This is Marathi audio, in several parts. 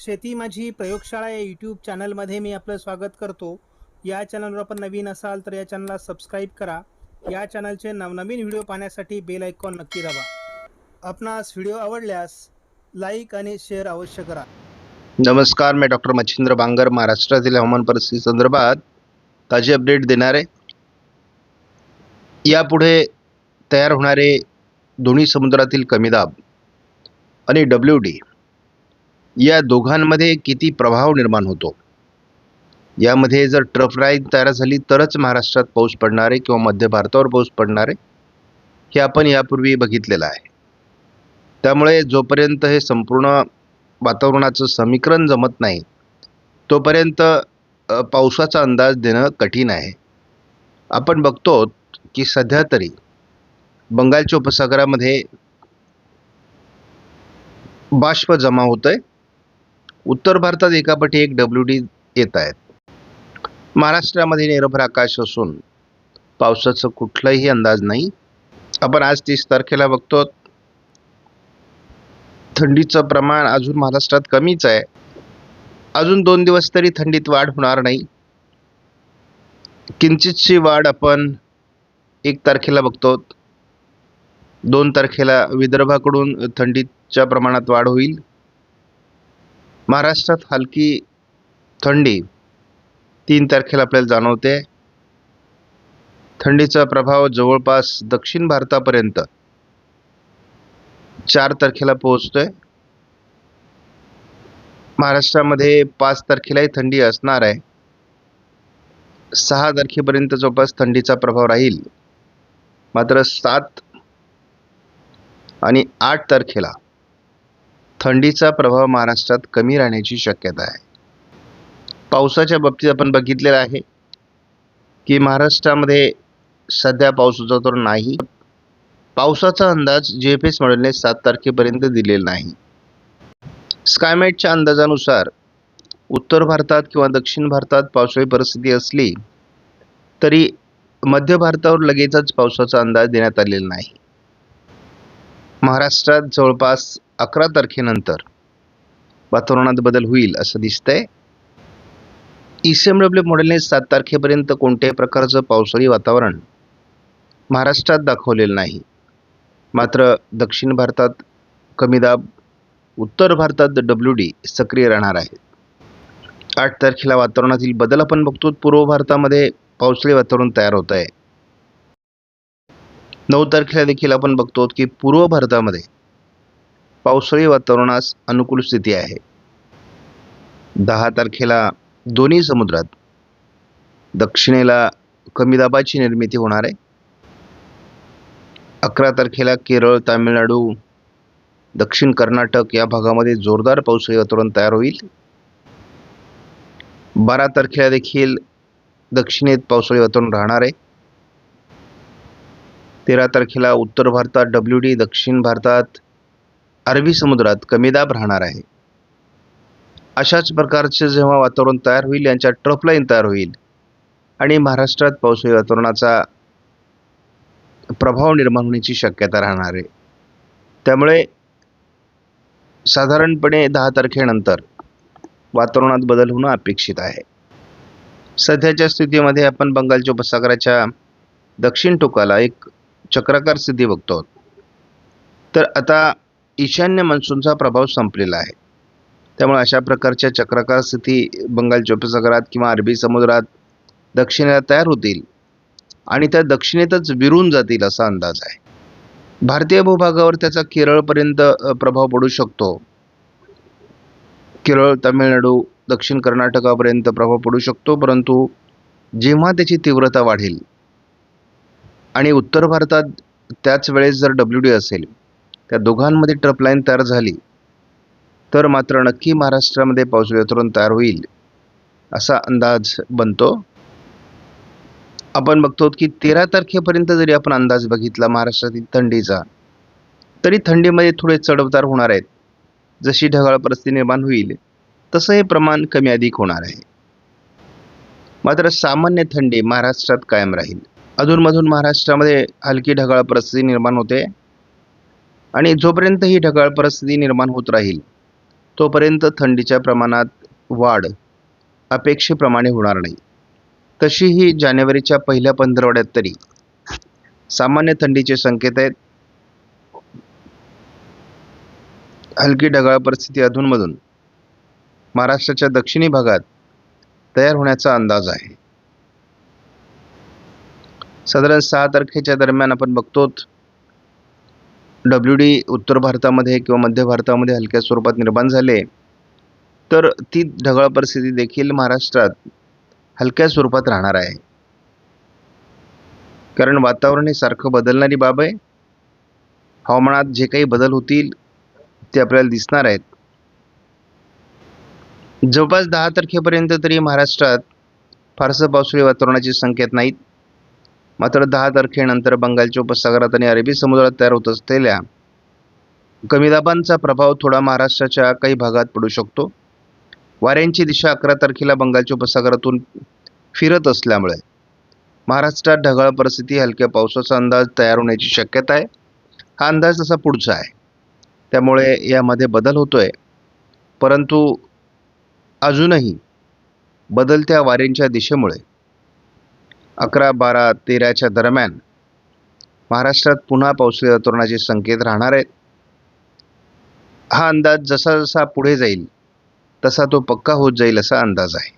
शेती माझी प्रयोगशाळा या यूट्यूब चॅनलमध्ये मी आपलं स्वागत करतो. या चॅनलवर आपण नवीन असाल तर या चॅनलला सबस्क्राईब करा. या चॅनलचे नवनवीन व्हिडिओ पाहण्यासाठी बेल आयकॉन नक्की दाबा. आपणास व्हिडिओ आवडल्यास लाईक आणि शेअर अवश्य करा. नमस्कार मी डॉक्टर मच्छिंद्र बांगर महाराष्ट्रातील हवामान परिस्थिती संदर्भात ताजी अपडेट देणार आहे. यापुढे तयार होणारे दोन्ही समुद्रातील कमी दाब आणि डब्ल्यू डी या दोघांमध्ये किती प्रभाव निर्माण होतो? यामध्ये जर ट्रफ लाईन तयार झाली तरच महाराष्ट्रात पाऊस पडणार आहे किंवा मध्य भारतावर पाऊस पडणार आहे हे आपण यापूर्वी बघितलेलं आहे. त्यामुळे जोपर्यंत हे संपूर्ण वातावरणाचं समीकरण जमत नाही तोपर्यंत पावसाचा अंदाज देणं कठीण आहे. आपण बघतो की सध्या तरी बंगालच्या उपसागरामध्ये बाष्प जमा होतं आहे उत्तर भारतात एकापटी एक डब्ल्यू डी येत आहेत. महाराष्ट्रामध्ये निरभर आकाश असून पावसाचं कुठलाही अंदाज नाही. आपण आज तीस तारखेला बघतो थंडीचं प्रमाण अजून महाराष्ट्रात कमीच आहे. अजून दोन दिवस तरी थंडीत वाढ होणार नाही. किंचितशी वाढ आपण एक तारखेला बघतो. दोन तारखेला विदर्भाकडून थंडीच्या प्रमाणात वाढ होईल. महाराष्ट्रात हलकी थंडी तीन तारखेला आपल्याला जाणवते. थंडीचा प्रभाव जवळपास दक्षिण भारतापर्यंत चार तारखेला पोहोचतोय. महाराष्ट्रामध्ये पाच तारखेलाही थंडी असणार आहे. सहा तारखेपर्यंत जवळपास थंडीचा प्रभाव राहील. मात्र सात आणि आठ तारखेला थंडीचा प्रभाव महाराष्ट्रात कमी राहण्याची शक्यता आहे. पावसाच्या बाबतीत आपण बघितलेलं आहे की महाराष्ट्रामध्ये सध्या पावसाचा तर नाही. पावसाचा अंदाज जे एफ एस मॉडेलने सात तारखेपर्यंत दिलेला नाही. स्कायमेटच्या अंदाजानुसार उत्तर भारतात किंवा दक्षिण भारतात पावसाळी परिस्थिती असली तरी मध्य भारतावर लगेचच पावसाचा अंदाज देण्यात आलेला नाही. महाराष्ट्रात जवळपास अकरा तारखेनंतर वातावरणात बदल होईल असं दिसतंय. ई सी एम डब्ल्यू मॉडेलने सात तारखेपर्यंत कोणत्याही प्रकारचं पावसाळी वातावरण महाराष्ट्रात दाखवलेलं नाही. मात्र दक्षिण भारतात कमी दाब उत्तर भारतात डब्ल्यू डी सक्रिय राहणार आहे. आठ तारखेला वातावरणातील बदल आपण बघतो पूर्व भारतामध्ये पावसाळी वातावरण तयार होत आहे नऊ तारखेला देखील आपण बघतो की पूर्व भारतामध्ये पावसाळी वातावरणास अनुकूल स्थिती आहे. दहा तारखेला दोन्ही समुद्रात दक्षिणेला कमी दाबाची निर्मिती होणार आहे. अकरा तारखेला केरळ तामिळनाडू दक्षिण कर्नाटक या भागामध्ये जोरदार पावसाळी वातावरण तयार होईल. बारा तारखेला देखील दक्षिणेत पावसाळी वातावरण राहणार आहे. तेरा तारखेला उत्तर भारतात डब्ल्यू डी दक्षिण भारतात अरबी समुद्रात कमी दाब राहणार आहे. अशाच प्रकारचे जेव्हा वातावरण तयार होईल यांच्या ट्रफलाईन तयार होईल आणि महाराष्ट्रात पावसाळी वातावरणाचा प्रभाव निर्माण होण्याची शक्यता राहणार आहे. त्यामुळे साधारणपणे दहा तारखेनंतर वातावरणात बदल होणं अपेक्षित आहे. सध्याच्या स्थितीमध्ये आपण बंगालच्या उपसागराच्या दक्षिण टोकाला एक चक्राकार स्थिती बघतो. तर आता ईशान्य मान्सूनचा प्रभाव संपलेला आहे. त्यामुळे अशा प्रकारच्या चक्राकार स्थिती बंगालच्या उपसागरात किंवा अरबी समुद्रात दक्षिणेला तयार होतील आणि त्या दक्षिणेतच विरून जातील असा अंदाज आहे. भारतीय भूभागावर त्याचा केरळपर्यंत प्रभाव पडू शकतो. केरळ तामिळनाडू दक्षिण कर्नाटकापर्यंत प्रभाव पडू शकतो परंतु जेव्हा त्याची तीव्रता वाढेल आणि उत्तर भारतात त्याच वेळेस जर डब्ल्यू डी असेल त्या दोघांमध्ये ट्रप लाईन तयार झाली. तर मात्र नक्की महाराष्ट्रामध्ये पाऊस वातावरण तयार होईल असा अंदाज बनतो. आपण बघतो की तेरा तारखेपर्यंत जरी आपण अंदाज बघितला महाराष्ट्रातील थंडीचा तरी थंडीमध्ये थोडे चढवतार होणार आहेत. जशी ढगाळ परिस्थिती निर्माण होईल तसं हे प्रमाण कमी अधिक होणार आहे. मात्र सामान्य थंडी महाराष्ट्रात कायम राहील. अधूनमधून महाराष्ट्रामध्ये हलकी ढगाळ परिस्थिती निर्माण होते. आणि जोपर्यंत ही ढगाळ परिस्थिती निर्माण होत राहील तोपर्यंत थंडीच्या प्रमाणात वाढ अपेक्षेप्रमाणे होणार नाही. तशीही जानेवारीच्या पहिल्या पंधरवड्यात तरी सामान्य थंडीचे संकेत आहेत. हलकी ढगाळ परिस्थिती अधूनमधून महाराष्ट्राच्या दक्षिणी भागात तयार होण्याचा अंदाज आहे. साधारण सहा तारखेच्या दरम्यान आपण बघतो डब्ल्यू डी उत्तर भारतामध्ये किंवा मध्य भारतामध्ये हलक्या स्वरूपात निर्माण झाले तर ती ढगाळ परिस्थिती देखील महाराष्ट्रात हलक्या स्वरूपात राहणार आहे. कारण वातावरण हे सारखं बदलणारी बाब आहे. हवामानात जे काही बदल होतील ते आपल्याला दिसणार आहेत. जवळपास दहा तारखेपर्यंत तरी महाराष्ट्रात फारसं पावसाळी वातावरणाचे संकेत नाहीत. मात्र दहा तारखेनंतर बंगालच्या उपसागरात आणि अरबी समुद्रात तयार होत असलेल्या कमी दाबांचा प्रभाव थोडा महाराष्ट्राच्या काही भागात पडू शकतो. वाऱ्यांची दिशा अकरा तारखेला बंगालच्या उपसागरातून फिरत असल्यामुळे महाराष्ट्रात ढगाळ परिस्थिती हलक्या पावसाचा अंदाज तयार होण्याची शक्यता आहे. हा अंदाज तसा पुढचा आहे. त्यामुळे यामध्ये बदल होतोय. परंतु अजूनही बदलत्या वाऱ्यांच्या दिशेमुळे अकरा बारा तेराच्या दरम्यान महाराष्ट्रात पुन्हा पावसाळी वातावरणाचे संकेत राहणार आहेत. हा अंदाज जसा जसा पुढे जाईल तसा तो पक्का होत जाईल असा अंदाज आहे.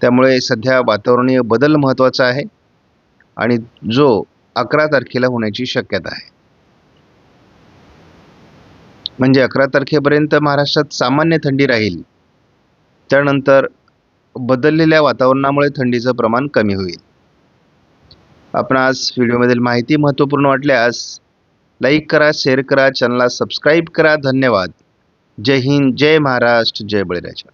त्यामुळे सध्या वातावरणीय बदल महत्त्वाचा आहे आणि जो अकरा तारखेला होण्याची शक्यता आहे. म्हणजे अकरा तारखेपर्यंत महाराष्ट्रात सामान्य थंडी राहील. त्यानंतर बदललेल्या वातावरणामुळे थंडीचं प्रमाण कमी होईल. आपणास व्हिडिओमधील माहिती महत्त्वपूर्ण वाटल्यास लाईक करा शेअर करा चॅनलला सबस्क्राईब करा. धन्यवाद. जय हिंद जय महाराष्ट्र जय बळीराजा.